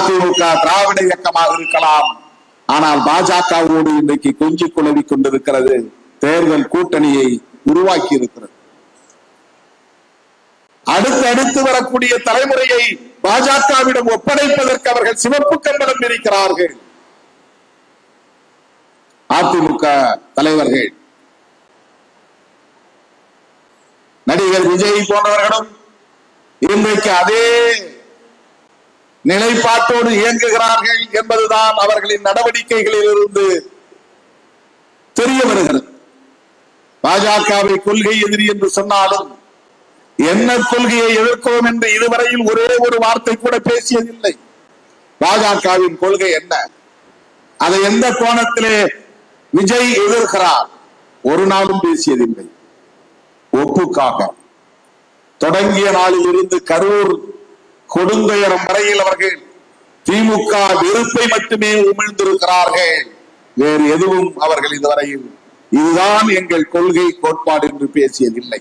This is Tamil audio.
அதிமுக திராவிட இயக்கமாக இருக்கலாம். ஆனால் பாஜகவோடு இன்றைக்கு கொஞ்சி குழவி கொண்டிருக்கிறது. தேர்தல் கூட்டணியை உருவாக்கி இருக்கிறது. அடுத்து அடுத்து வரக்கூடிய தலைமுறையை பாஜகவிடம் ஒப்படைப்பதற்கு அவர்கள் சிவப்பு கம்பளம் இருக்கிறார்கள் அதிமுக தலைவர்கள். நடிகர் விஜய் போன்றவர்களும் இன்றைக்கு அதே நிலைப்பாட்டோடு இயங்குகிறார்கள் என்பதுதான் அவர்களின் நடவடிக்கைகளில் இருந்து தெரிய வருகிறது. பாஜகவை கொள்கை எதிரி என்று சொன்னாலும் என்ன கொள்கையை எதிர்க்கிறோம் என்று இதுவரையில் ஒரே ஒரு வார்த்தை கூட பேசியதில்லை. பாஜகவின் கொள்கை என்ன? அதை எந்த கோணத்திலே விஜய் எதிர்க்கிறார்? ஒரு நாளும் பேசியதில்லை. ஒப்புக்காக. தொடங்கிய நாளில் இருந்து கரூர் கொடுந்துயரம் வரையில் அவர்கள் திமுக வெறுப்பை மட்டுமே உமிழ்ந்திருக்கிறார்கள். வேறு எதுவும் அவர்கள் இதுவரையில் இதுதான் எங்கள் கொள்கை கோட்பாடு என்று பேசியதில்லை.